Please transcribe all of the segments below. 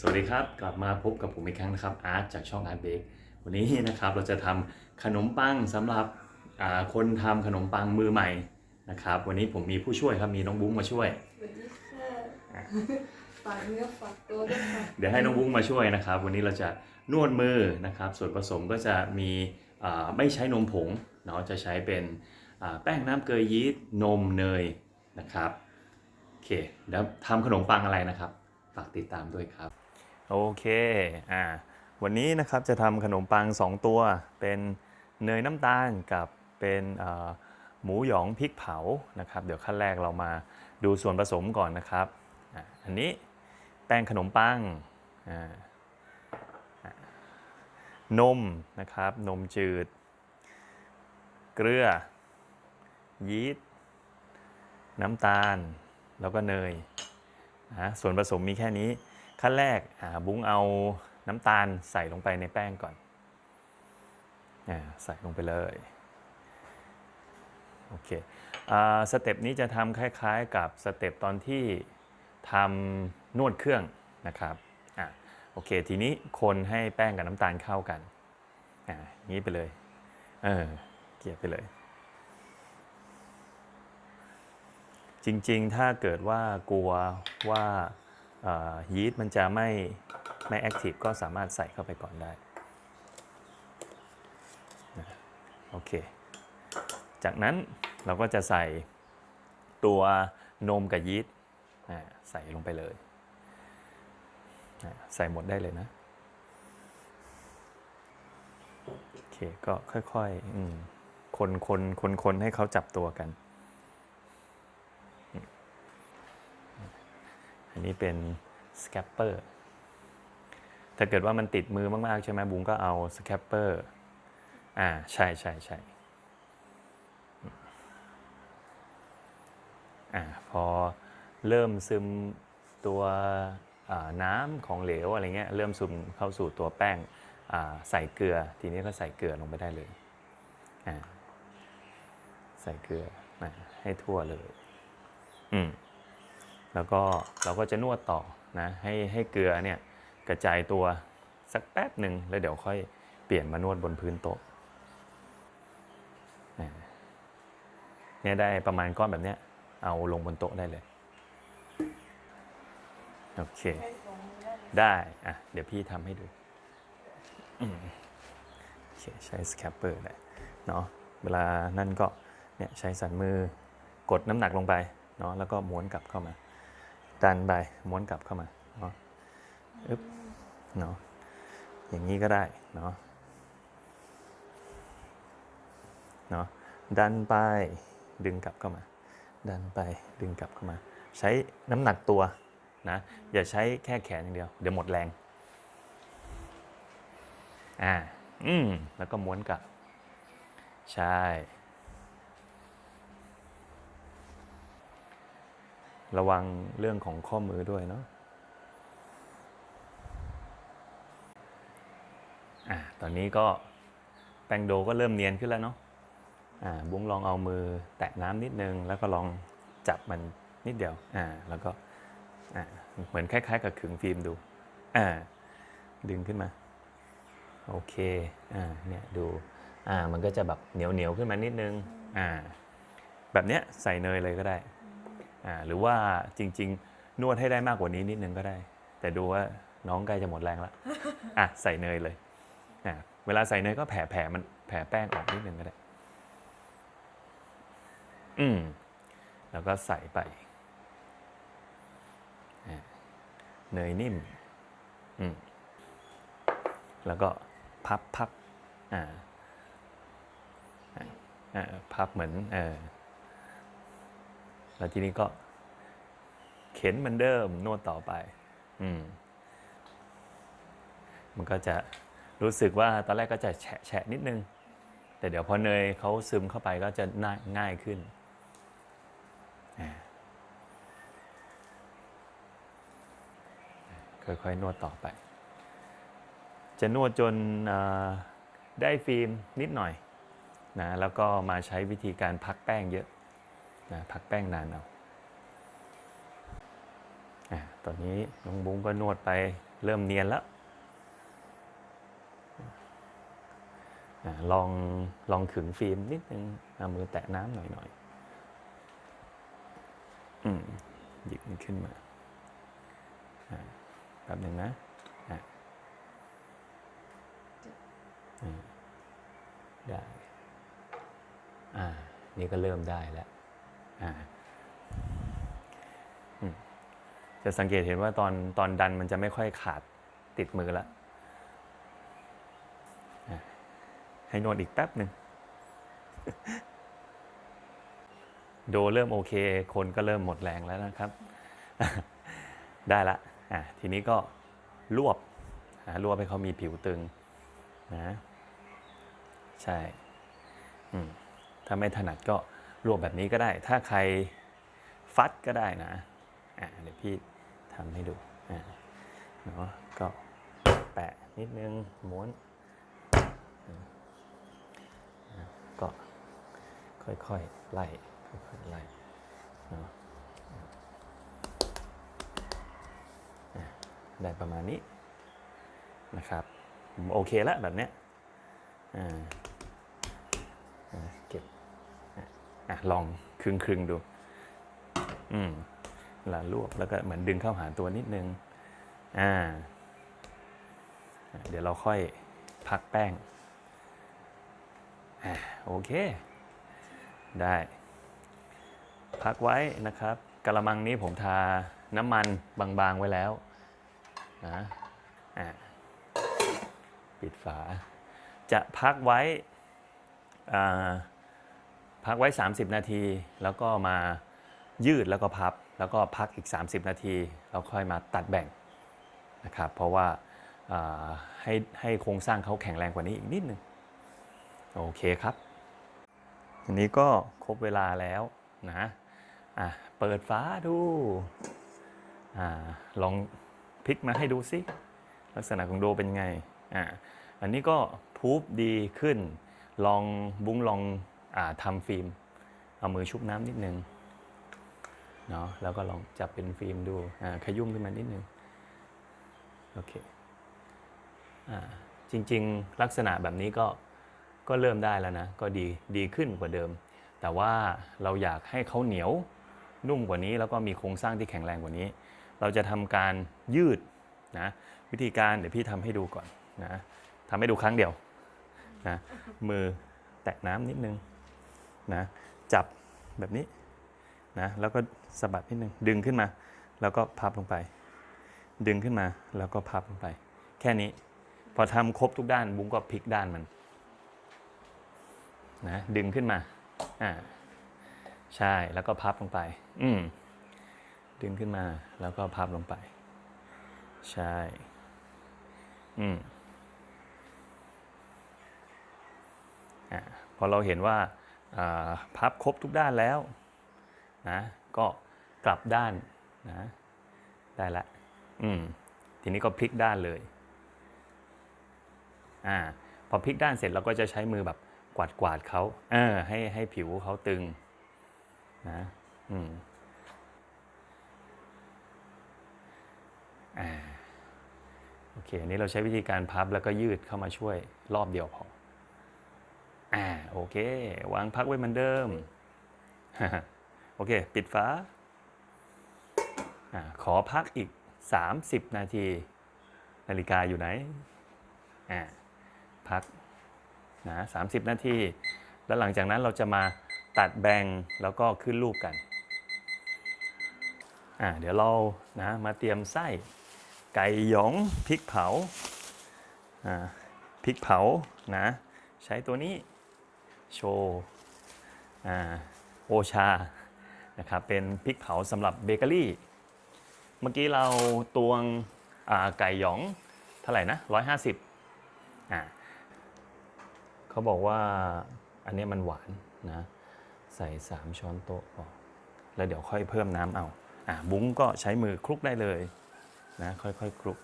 สวัสดีครับ กลับมาพบกับผมอีกครั้งนะครับอาร์ตจากช่องอาร์ตเบกวันนี้นะครับเราจะทำขนมปังสำหรับอ่าคนทำขนมปังมือใหม่นะครับวันนี้ผมมีผู้ช่วยครับมีน้องบุ้งมาช่วยสวัสดีค่ะฝากเนื้อฝากตัวด้วยค่ะเดี๋ยวให้น้องบุ้งมาช่วยนะครับ วันนี้เราจะนวดมือนะครับ ส่วนผสมก็จะมีอ่าไม่ใช้นมผงเนาะจะใช้เป็นอ่าแป้งน้ำเกลือยีสต์นมเนยนะครับโอเคเดี๋ยวทำขนมปังอะไรนะครับฝากติดตามด้วยครับ โอเคอ่าวันนี้นะครับจะทำขนมปัง 2 ตัว เป็นเนยน้ำตาลกับเป็นหมูหยองพริกเผานะครับ เดี๋ยวขั้นแรกเรามาดูส่วนผสมก่อนนะครับอ่าอันนี้แป้งขนมปังอ่านมนะครับ นมจืด เกลือ ยีสต์ น้ำตาล แล้วก็เนยนะส่วนผสมมีแค่นี้ ขั้นแรกอ่าบุ้งเอาน้ำตาลใส่ลงไปในแป้งก่อนอใส่ลงไปเลยโอเคอ่าสเต็ปนี้จะทำคล้ายๆกับสเต็ปตอนที่ทำนวดเครื่องนะครับอ่าโอเค ทีนี้คนให้แป้งกับน้ำตาลเข้ากันอ่าอย่างนี้ไปเลยเออเกลี่ยไปเลย จริงๆ ถ้าเกิดว่ากลัวว่า ยีสต์มันจะไม่ไม่แอคทีฟก็สามารถใส่เข้าไปก่อนได้โอเค จากนั้นเราก็จะใส่ตัวนมกับยีสต์ใส่ลงไปเลย ใส่หมดได้เลยนะโอเคก็ค่อยๆคนคนคนคนให้เขาจับตัวกัน อันนี้เป็นสแคปเปอร์ถ้าเกิดว่ามันติดมือมาก ๆ ใช่ไหมบุ้งก็เอาสแคปเปอร์อ่าใช่ใช่ใช่อ่าพอเริ่มซึมตัวน้ำของเหลวอะไรเงี้ยเริ่มซึมเข้าสู่ตัวแป้งใส่เกลือ ทีนี้ก็ใส่เกลือลงไปได้เลยใส่เกลือให้ทั่วเลย อืม แล้วก็เราก็จะนวดต่อนะให้ให้เกลือเนี่ยกระจายตัวสักแป๊บหนึ่งแล้วเดี๋ยวค่อยเปลี่ยนมานวดบนพื้นโต๊ะเนี่ยได้ประมาณก้อนแบบเนี้ยเอาลงบนโต๊ะได้เลย โอเค ได้อะเดี๋ยวพี่ทำให้ดูโอเคใช้สแคปเปอร์ได้เนาะเวลานั่นก็เนี่ยใช้สันมือกดน้ำหนักลงไปเนาะแล้วก็ม้วนกลับเข้ามา ดันไปม้วนกลับเข้ามาเนาะอึ๊บเนาะอย่างนี้ก็ได้เนาะเนาะดันไปดึงกลับเข้ามา ดันไปดึงกลับเข้ามา ใช้น้ำหนักตัวนะอย่าใช้แค่แขนอย่างเดียว เดี๋ยวหมดแรงอ่าอืมแล้วก็ม้วนกลับ ใช่ ระวังเรื่องของข้อมือด้วยเนาะอ่าตอนนี้ก็แป้งโดก็เริ่มเนียนขึ้นแล้วเนาะอ่าบุ้งลองเอามือแตะน้ำนิดนึง แล้วก็ลองจับมันนิดเดียวอ่าแล้วก็อ่าเหมือนคล้ายๆ กับขึงฟิล์มดูอ่าดึงขึ้นมา โอเคอ่าเนี่ยดูอ่ามันก็จะแบบเหนียวๆขึ้นมานิดนึงอ่าแบบเนี้ยใส่เนยเลยก็ได้ หรือว่าจริง ๆ นวดให้ได้มากกว่านี้นิดนึงก็ได้ แต่ดูว่าน้องใกล้จะหมดแรงแล้วอะใส่เนยเลยอ่าเวลาใส่เนยก็แผ่แผ่มันแผ่แป้งออกนิดนึงก็ได้ อืมแล้วก็ใส่ไปอ่าเนยนิ่มอืมแล้วก็พับพับอ่าอ่าอ่าพับเหมือนเออ แล้วทีนี้ก็ เข็นเหมือนเดิมนวดต่อไป อืม มันก็จะรู้สึกว่าตอนแรกก็จะแฉะแฉะนิดนึง แต่เดี๋ยวพอเนยเขาซึมเข้าไปก็จะง่ายง่ายขึ้นอ่าค่อยๆ นวดต่อไป จะนวดจนได้ฟิล์มนิดหน่อยนะแล้วก็มาใช้วิธีการพักแป้งเยอะ นะพักแป้งนานเอาอะตอนนี้น้องบุ้งก็นวดไปเริ่มเนียนแล้วลองลองขึงฟิล์มนิดนึงเอามือแตะน้ำหน่อยหน่อยอืมหยิบมันขึ้นมาแป๊บหนึ่งนะได้ อ่า นี่ก็เริ่มได้แล้ว จะสังเกตเห็นว่าตอนตอนดันมันจะไม่ค่อยขาดติดมือละให้นวดอีกแป๊บหนึ่งโดเริ่มโอเค คนก็เริ่มหมดแรงแล้วนะครับ ได้ละอะทีนี้ก็รวบรวบให้เขามีผิวตึงนะใช่ถ้าไม่ถนัดก็ รวบแบบนี้ก็ได้ ถ้าใครฟัดก็ได้นะอะเดี๋ยวพี่ทำให้ดูอะเนาะก็แปะนิดนึงม้วนก็ค่อยๆไล่ค่อยๆไล่เนาะได้ประมาณนี้นะครับ โอเคแล้วแบบเนี้ยเก็บ อะลองคึงคึงดู อืมลารวบแล้วก็เหมือนดึงเข้าหาตัวนิดนึง อ่า เดี๋ยวเราค่อยพักแป้ง อะโอเค ได้ พักไว้นะครับกระมังนี้ผมทาน้ำมันบางๆไว้แล้วนะอะปิดฝา จะพักไว้อ่า พักไว้ 30 นาที แล้วก็มายืดแล้วก็พับ แล้วก็พักอีก 30 นาที แล้วค่อยมาตัดแบ่งนะครับ เพราะว่าาให้ให้โครงสร้างเขาแข็งแรงกว่านี้อีกนิดนึงโอเคครับอันนี้ก็ครบเวลาแล้วนะอะเปิดฟ้าดูอ่าลองพลิกมาให้ดูสิลักษณะของโดเป็นไงอ่าอันนี้ก็พูบดีขึ้น ลองบุ้งลอง ทำฟิล์ม เอามือชุบน้ำนิดนึงเนาะแล้วก็ลองจับเป็นฟิล์มดูอ่าขยุ่มขึ้นมานิดนึงโอเคอ่าจริงๆ ลักษณะแบบนี้ก็ก็เริ่มได้แล้วนะ ก็ดีดีขึ้นกว่าเดิม แต่ว่าเราอยากให้เขาเหนียวนุ่มกว่านี้ แล้วก็มีโครงสร้างที่แข็งแรงกว่านี้ เราจะทำการยืดนะวิธีการเดี๋ยวพี่ทำให้ดูก่อนนะทำให้ดูครั้งเดียวนะมือแตะน้ำนิดนึง นะจับแบบนี้นะแล้วก็สะบัดนิดนึงดึงขึ้นมา แล้วก็พับลงไป ดึงขึ้นมาแล้วก็พับลงไป แค่นี้พอทำครบทุกด้านบุ้งก็พลิกด้านมันนะดึงขึ้นมาอ่าใช่แล้วก็พับลงไป อืมดึงขึ้นมาแล้วก็พับลงไป ใช่ อืมอ่าพอเราเห็นว่า พับครบทุกด้านแล้วนะก็กลับด้านนะได้ละอืมทีนี้ก็พลิกด้านเลยอ่าพอพลิกด้านเสร็จเราก็จะใช้มือแบบกวาดกวาดๆเขาเออให้ให้ผิวเขาตึงนะอืมอ่าโอเคอันนี้เราใช้วิธีการพับแล้วก็ยืดเข้ามาช่วยรอบเดียวพอ อ่าโอเค วางพักไว้เหมือนเดิม โอเค ปิดฝาอ่าขอพักอีก 30 นาที นาฬิกาอยู่ไหนอ่าพักนะ30นาที แล้วหลังจากนั้นเราจะมาตัดแบ่งแล้วก็ขึ้นรูปกันอ่าเดี๋ยวเรานะมาเตรียมไส้ไก่หยองพริกเผาอ่าพริกเผานะใช้ตัวนี้ โชว์โอชานะครับเป็นพริกเผาสำหรับเบเกอรี่ เมื่อกี้เราตวงไก่หยองเท่าไหร่นะ150อ่าเขาบอกว่าอันนี้มันหวานนะใส่ 3 ช้อนโต๊ะพอแล้วเดี๋ยวค่อยเพิ่มน้ำเอาอ่าบุ้งก็ใช้มือคลุกได้เลยนะค่อยๆคลุก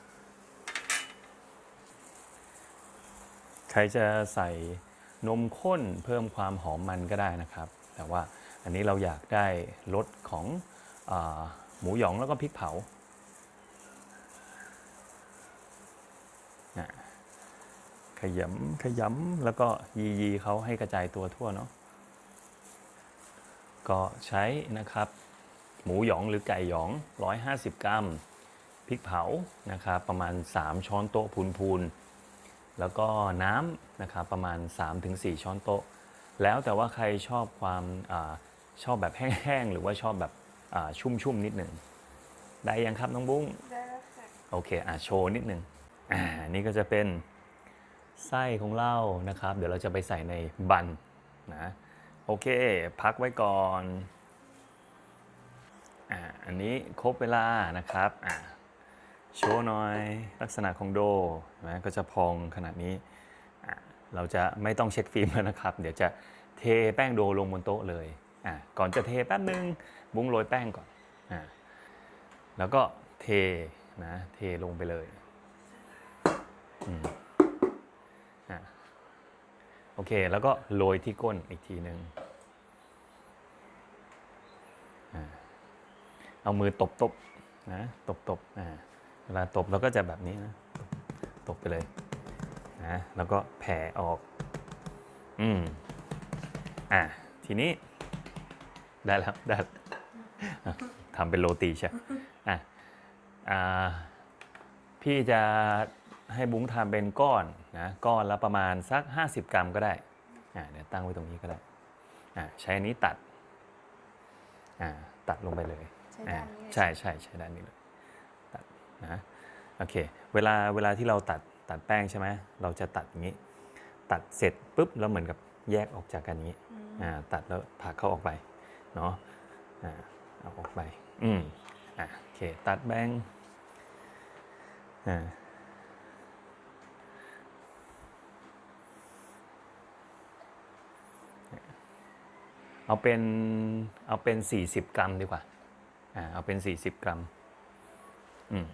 ใครจะใส่ นมข้นเพิ่มความหอมมันก็ได้นะครับ แต่ว่าอันนี้เราอยากได้รสของอหมูหยองแล้วก็พริกเผาขยำขยำแล้วก็ยียีเขาให้กระจายตัวทั่วเนาะก็ใช้นะครับ หมูหยองหรือไก่หยอง 150 กรัมพริกเผานะครับ ประมาณ 3 ช้อนโต๊ะพูนๆ แล้วก็น้ำนะครับประมาณ 3-4 ช้อนโต๊ะ แล้วแต่ว่าใครชอบความอาชอบแบบแห้งๆ หรือว่าชอบแบบอ่าชุ่มๆ นิดหนึ่ง ได้ยังครับน้องบุ้งได้แล้วค่ะโอเคอะโชว์นิดหนึ่งอ่านี่ก็จะเป็นไส้ของเรานะครับ เดี๋ยวเราจะไปใส่ในบันนะโอเค พักไว้ก่อนอ่าอันนี้ครบเวลานะครับอ่า โชว์หน่อย ลักษณะของโดเห็นไหมก็จะพองขนาดนี้ เราจะไม่ต้องเช็ดฟิล์มแล้วนะครับ เดี๋ยวจะเทแป้งโดลงบนโต๊ะเลยอ่าก่อนจะเทแป๊บนึง บุ้งโรยแป้งก่อนอ่าแล้วก็เทนะเทลงไปเลยอืมอะโอเค แล้วก็โรยที่ก้นอีกทีหนึ่งอะเอามือตบตบๆนะตบตบๆอ่า เวลาตบเราก็จะแบบนี้นะตบตบไปเลยนะแล้วก็แผ่ออก อืมอะทีนี้ ได้แล้วได้แล้วอะทำเป็นโรตีใช่อะอ่าพี่จะให้บุ้งทำเป็นก้อนนะก้อนละประมาณสัก 50 กรัมก็ได้อ่าเดี๋ยวตั้งไว้ตรงนี้ก็ได้อ่าใช้อันนี้ตัดอ่าตัดลงไปเลยใช้อ่าด้านนี้เลยใช่ใช่ใช้ด้านนี้เลยตัด นะโอเคเวลาเวลาที่เราตัดตัดแป้งใช่ไหมเราจะตัดอย่างนี้ ตัดเสร็จปุ๊บแล้วเหมือนกับแยกออกจากกันอย่างนี้อืมอ่าตัดแล้วผลักเข้าออกไปเนาะอ่าเอาออกไปอืมอะโอเคตัดแบงอ่าเอาเป็นเอาเป็น 40 กรัมดีกว่าอ่าเอาเป็น 40 กรัมอืม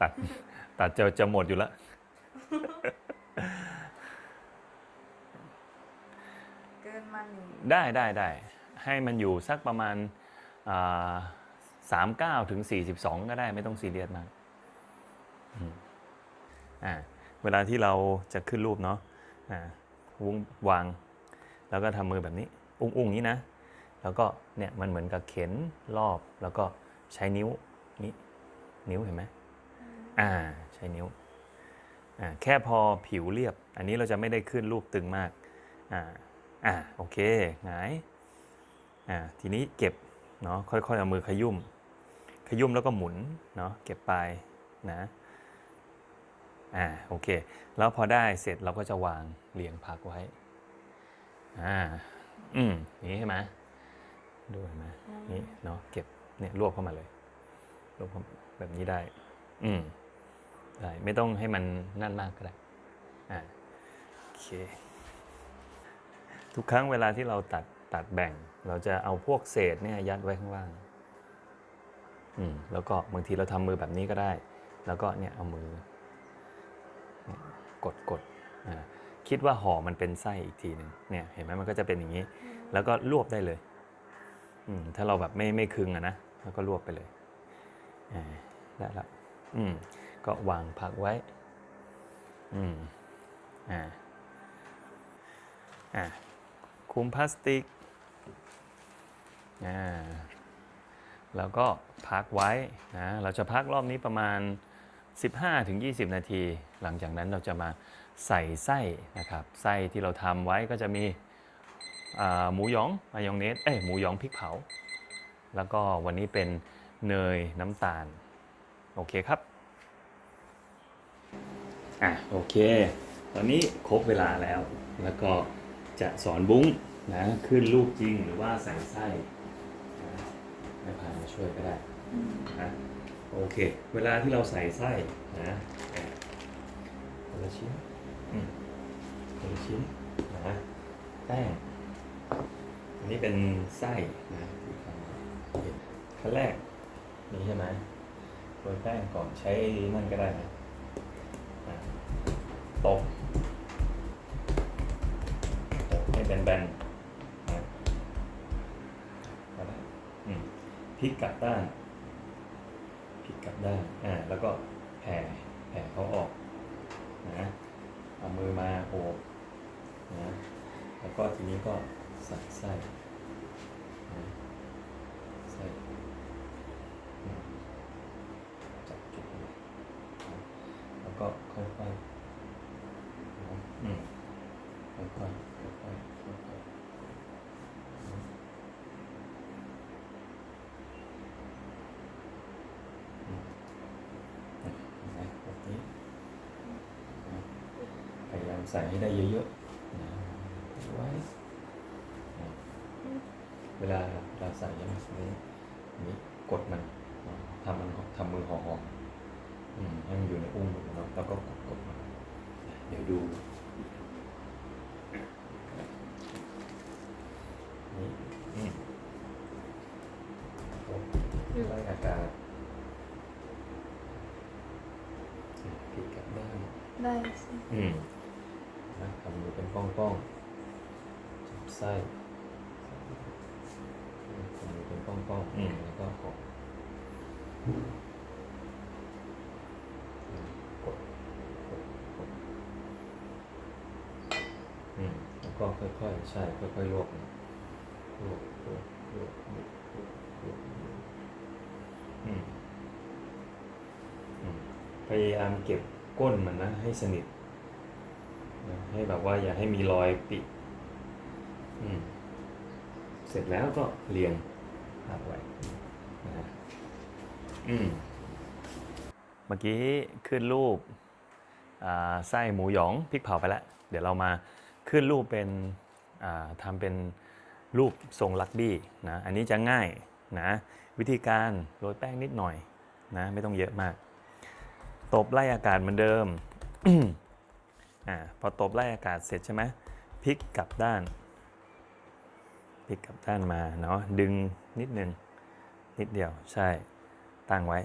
ตัดตัดจะจะหมดอยู่แล้วเกินมาหนึ่งได้ได้ได้ให้มันอยู่สักประมาณสามเก้า39ถึง42ก็ได้ไม่ต้องซีเรียสมากอืมอ่าเวลาที่เราจะขึ้นรูปเนาะอ่าวุ้งวาง แล้วก็ทำมือแบบนี้อุ้งอุ้งๆนี้นะ แล้วก็เนี่ยมันเหมือนกับเข็นรอบแล้วก็ใช้นิ้วนี้นิ้วเห็นไหม อ่าใช้นิ้วอ่าแค่พอผิวเรียบ อันนี้เราจะไม่ได้ขึ้นรูปตึงมากอ่าอ่าโอเคหงายอ่าทีนี้เก็บเนาะค่อยๆเอามือขยุ่ม ขยุ่มแล้วก็หมุนเนาะเก็บปลายนะอ่าโอเค แล้วพอได้เสร็จเราก็จะวางเรียงพักไว้อ่าอืมนี่ใช่ไหมดูเห็นไหมนี่เนาะเก็บเนี่ยรวบเข้ามาเลยรวบเข้ามาแบบนี้ได้ อืม ได้ไม่ต้องให้มันนั่นมากก็ได้อ่าโอเคทุกครั้งเวลาที่เราตัดตัดแบ่ง เราจะเอาพวกเศษเนี่ยยัดไว้ข้างล่างอืมแล้วก็บางทีเราทำมือแบบนี้ก็ได้ แล้วก็เนี่ยเอามือเนี่ยกดกดอ่าคิดว่าห่อมันเป็นไส้อีกทีหนึ่งเนี่ยเห็นไหมมันก็จะเป็นอย่างนี้ แล้วก็รวบได้เลยอืมถ้าเราแบบไม่ไม่คึงอะนะแล้วก็รวบไปเลยอ่าได้ละอืม ก็วางพักไว้ อืม อ่า อะคลุมพลาสติก อ่า แล้วก็พักไว้ นะ เราจะพักรอบนี้ประมาณ 15-20 นาที หลังจากนั้นเราจะมาใส่ไส้นะครับ ไส้ที่เราทำไว้ก็จะมีหมูหยองมายองเนส เอ้ยหมูหยองพริกเผา แล้วก็วันนี้เป็นเนยน้ำตาล โอเคครับ อะโอเค ตอนนี้ครบเวลาแล้ว แล้วก็จะสอนบุ้งนะขึ้นรูปจริงหรือว่าใส่ไส้นะให้พามาช่วยก็ได้นะโอเค เวลาที่เราใส่ไส้นะคนละชิ้นคนละชิ้นนะแป้งอันนี้เป็นไส้นะที่ทำขั้นแรกนี่ใช่ไหมโรยแป้งก่อนใช้นั่นก็ได้นะ ตบให้แบนๆนะก็ได้อืมพลิกกลับด้านกลับด้านอ่าแล้วก็แผ่แผ่เขาออกนะเอามือมาโอบนะแล้วก็ทีนี้ก็ใส่ไส้นะไส้อืมจับจุดนี้นะแล้วก็ค่อยๆนะอืมค่อยๆค่อยๆค่อยๆนะอืมเห็นไหมแบบนี้นะพยายาม ใส่ให้ได้เยอะๆนะไว้เวลาเราใส่ยังไงนี้กดมันทำมันทำมือห่อๆอืมให้มันอยู่ในอุ้งมือเนาะแล้วก็กดกดมันเดี๋ยวดู นี่อืมไล่อากาศผิดกลับด้าน ได้สิ อืมนะทำมือเป็นป้องๆจับไส้ทำมือเป็นป้องๆอืมแล้วก็กดอืมกดกดกดอืมแล้ว ก็ค่อยๆ ใช่ ค่อยๆลวกลวกลวกลวกลวกลวกลวกอืมพยายามเก็บก้นมันนะ ให้สนิทนะให้แบบว่าอย่าให้มีรอยปิดอืมเสร็จแล้วก็เรียงภาไว้นะอืมเมื่อกี้ขึ้นรูปไส้หมูหยองพริกเผาไปแล้ว เดี๋ยวเรามา ขึ้นรูปเป็นทำเป็นรูปทรงลักบี้นะ อันนี้จะง่ายนะวิธีการโรยแป้งนิดหน่อยนะไม่ต้องเยอะมาก ตบไล่อากาศเหมือนเดิมอ่าพอตบไล่อากาศเสร็จใช่ไหมพลิกกลับด้านพลิกกลับด้านมาเนาะดึงนิดนึงนิดเดียวใช่ตั้งไว้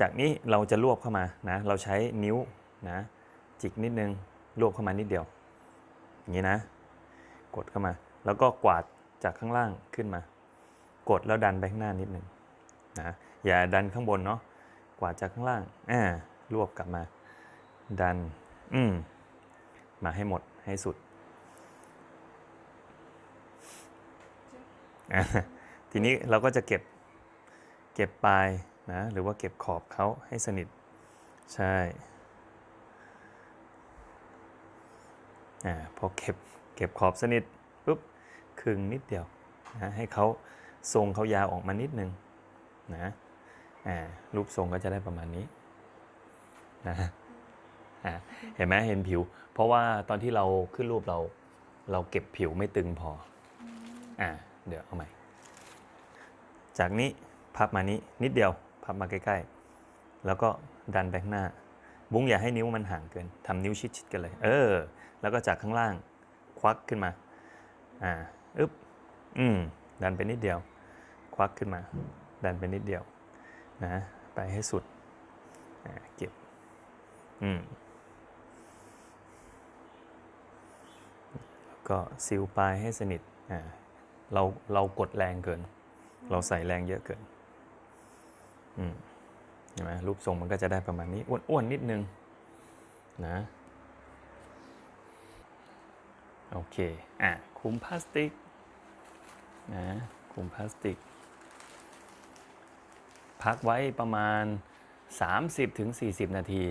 จากนี้เราจะรวบเข้ามานะเราใช้นิ้วนะจิกนิดนึงรวบเข้ามานิดเดียว อย่างนี้นะ กดเข้ามา แล้วก็กวาดจากข้างล่างขึ้นมา กดแล้วดันไปข้างหน้านิดนึงนะอย่าดันข้างบนเนาะกวาดจากข้างล่างอ่ารวบกลับมา ดันอืมมาให้หมดให้สุด ทีนี้เราก็จะเก็บเก็บปลายนะหรือว่าเก็บขอบเขาให้สนิทใช่ อ่าพอเก็บเก็บขอบสนิทปุ๊บคึงนิดเดียวนะให้เขาทรงเขายาวออกมานิดนึงนะอ่ารูปทรงก็จะได้ประมาณนี้นะอ่าเห็นไหมเห็นผิว เพราะว่าตอนที่เราขึ้นรูปเราเราเก็บผิวไม่ตึงพออ่าเดี๋ยวเอาใหม่ จากนี้พับมานี้นิดเดียวพับมาใกล้ๆ แล้วก็ดันไปข้างหน้า บุ้งอย่าให้นิ้วมันห่างเกินทำนิ้วชิดๆกันเลย เออ แล้วก็จากข้างล่างควักขึ้นมา อ่า อึ๊บ อืม ดันไปนิดเดียว ควักขึ้นมา ดันไปนิดเดียว นะ ไปให้สุด อ่า เก็บ อืม ก็ซิลปลายให้สนิท อ่า เรา เรากดแรงเกิน เราใส่แรงเยอะเกิน อืม เห็นไหมรูปทรงมันก็จะได้ประมาณนี้ อ้วนๆนิดนึง นะ โอเค อะคุมพลาสติกนะคุมพลาสติก พักไว้ประมาณ 30-40 นาที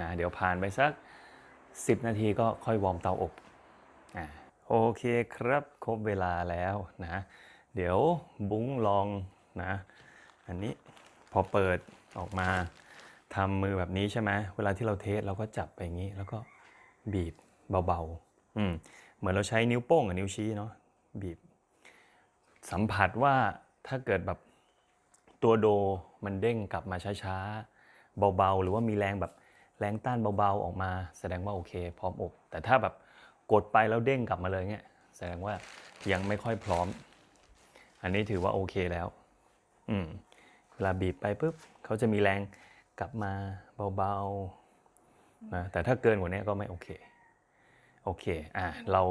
นะเดี๋ยวผ่านไปสัก 10 นาทีก็ค่อยวอร์มเตาอบอ่าโอเคครับ ครบเวลาแล้วนะ เดี๋ยวบุ้งลองนะ อันนี้พอเปิดออกมาทำมือแบบนี้ใช่ไหมเวลาที่เราเทสเราก็จับไปอย่างนี้ แล้วก็บีบเบาๆอืม เหมือนเราใช้นิ้วโป้งกับนิ้วชี้เนาะบีบ สัมผัสว่าถ้าเกิดแบบตัวโดมันเด้งกลับมาช้าๆ เบาๆ หรือว่ามีแรงแบบแรงต้านเบาๆ ออกมาแสดงว่าโอเค พร้อมอบแต่ถ้าแบบกดไปแล้วเด้งกลับมาเลยเงี้ยแสดงว่ายังไม่ค่อยพร้อม อันนี้ถือว่าโอเคแล้ว อืมเวลาบีบไปปุ๊บเขาจะมีแรงกลับมาเบาๆนะแต่ถ้าเกินกว่านี้ก็ไม่โอเค โอเค อะ เรา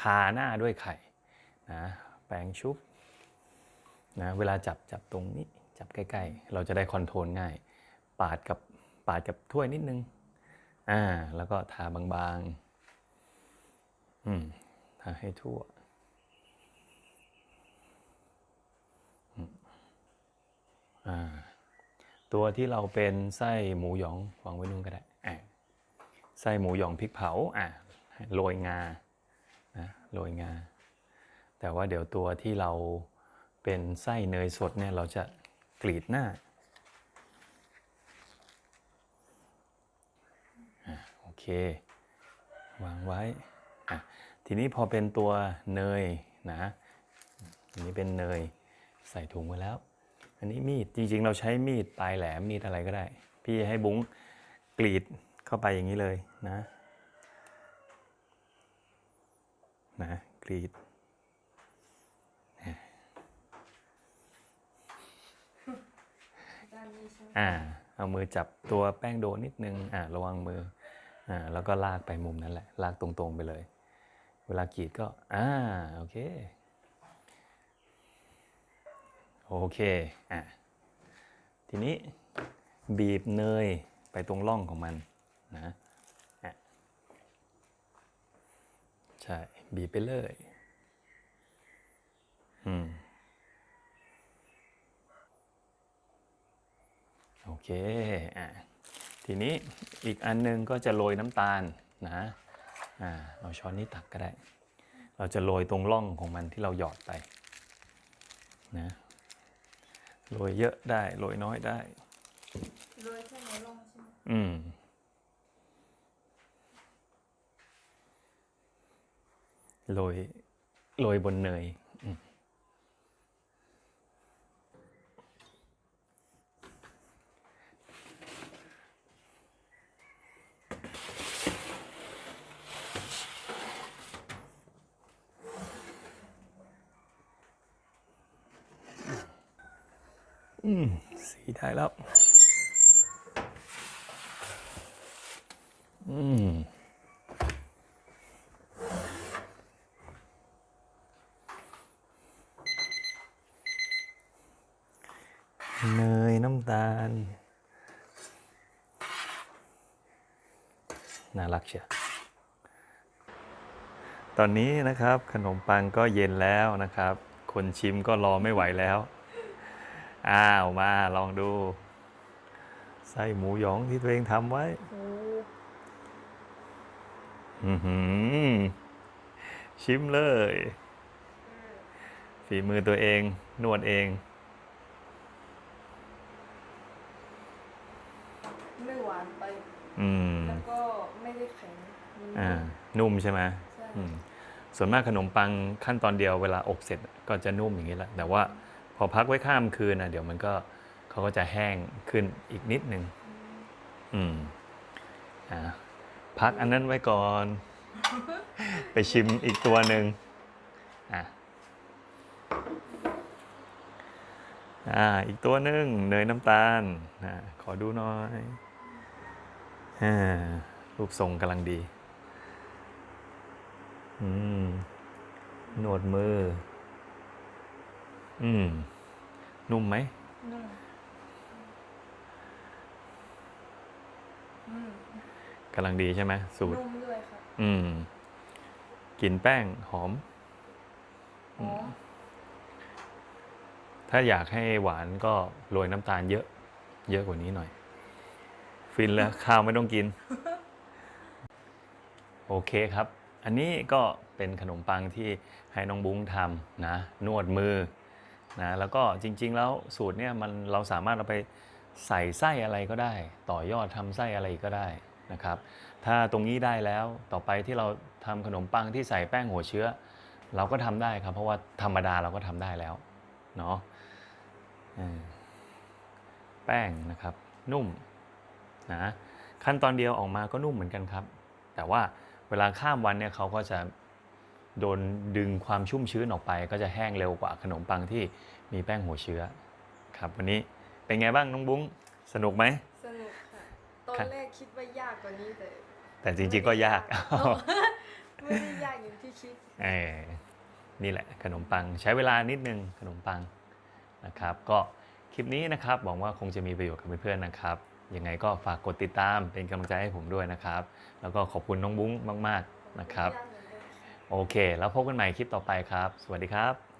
ทาหน้าด้วยไข่นะ แปรงชุบนะ เวลาจับจับตรงนี้ จับใกล้ๆ เราจะได้คอนโทรลง่าย ปาดกับปาดกับถ้วยนิดนึง อ่า แล้วก็ทาบางๆ อืม ทาให้ทั่วอ่า ตัวที่เราเป็นไส้หมูหยองวางไว้นู่นก็ได้ อะไส้หมูหยองพริกเผา อะ โรยงานะโรยงา แต่ว่าเดี๋ยวตัวที่เราเป็นไส้เนยสดเนี่ยเราจะกรีดหน้าอโอเควางไว้ ทีนี้พอเป็นตัวเนยนะอันนี้เป็นเนยใส่ถุงไว้แล้ว อันนี้มีดจริงๆ เราใช้มีดปลายแหลมมีดอะไรก็ได้ พี่ให้บุ้งกรีดเข้าไปอย่างนี้เลยนะ นะ กรีดด้านนี้ใช่ไหมอ่า เอามือจับตัวแป้งโดนิดนึง อ่า ระวังมือ อ่า แล้วก็ลากไปมุมนั้นแหละ ลากตรงๆไปเลย เวลากรีดก็ อ่า โอเค โอเค อะทีนี้บีบเนยไปตรงร่องของมันนะอะใช่ บีบไปเลยอืมโอเคอะทีนี้อีกอันหนึงก็จะโรยน้ำตาลนะอ่าเอาช้อนนี้ตักก็ได้ เราจะโรยตรงร่องของมันที่เราหยอดไปนะโรยเยอะได้โรยน้อยได้โรยแค่ในร่องใช่ไหมอืม โรยโรยบนเนยอืมสีได้แล้ว อืม เนยน้ำตาล น่ารักเชียว ตอนนี้นะครับขนมปังก็เย็นแล้วนะครับ คนชิมก็รอไม่ไหวแล้ว อ้าวมาลองดู ไส้หมูหยองที่ตัวเองทำไว้โอ้อื้อหือ ชิมเลย ฝีมือตัวเอง นวดเอง ไม่หวานไป อืม แล้วก็ไม่ได้แข็งมันอ่า นุ่มใช่ไหมใช่อืม ส่วนมากขนมปังขั้นตอนเดียวเวลาอบเสร็จก็จะนุ่มอย่างนี้แหละ แต่ว่าพอพักไว้ข้ามคืนนะเดี๋ยวมันก็เขาก็จะแห้งขึ้นอีกนิดนึงอืมอ่าพักอันนั้นไว้ก่อน ไปชิมอีกตัวหนึ่งอะอ่าอีกตัวหนึ่งเนยน้ำตาลอ่าขอดูหน่อยอ่ารูปทรงกำลังดี อืมหนวดมือ อืม นุ่มไหมนุ่มอืมกำลังดีใช่ไหมสูตร นุ่มด้วยค่ะอืมกลิ่นแป้งหอมหอมถ้าอยากให้หวานก็โรยน้ำตาลเยอะ เยอะกว่านี้หน่อย ฟินแล้ว ข้าวไม่ต้องกิน โอเคครับ อันนี้ก็เป็นขนมปังที่ให้น้องบุ้งทำนะนวดมือนะแล้วก็จริง ๆ แล้วสูตรเนี่ยมันเราสามารถเอาไปใส่ไส้อะไรก็ได้ ต่อยอดทำไส้อะไรก็ได้นะครับ ถ้าตรงนี้ได้แล้วต่อไปที่เราทำขนมปังที่ใส่แป้งหัวเชื้อ เราก็ทำได้ครับ เพราะว่าธรรมดาเราก็ทำได้แล้วเนาะแป้งนะครับนุ่มนะขั้นตอนเดียวออกมาก็นุ่มเหมือนกันครับ แต่ว่า เวลาข้ามวันเนี่ยเขาก็จะโดนดึงความชุ่มชื้นออกไป ก็จะแห้งเร็วกว่าขนมปังที่มีแป้งหัวเชื้อครับ วันนี้เป็นไงบ้างน้องบุ้งสนุกไหมสนุกค่ะตอครันบแรกคิดว่ายากกว่านี้แต่แต่จริงๆก็ยากไม่ได้ยากอย่างที่คิดเออนี่แหละขนมปังใช้เวลานิดนึงขนมปังนะครับ ก็คลิปนี้นะครับหวังว่าคงจะมีประโยชน์กับเพื่อนๆนะครับ ยังไงก็ฝากกดติดตามเป็นกำลังใจให้ผมด้วยนะครับ แล้วก็ขอบคุณน้องบุ้งมาก ๆนะครับ โอเค แล้วพบกันใหม่คลิปต่อไปครับ สวัสดีครับ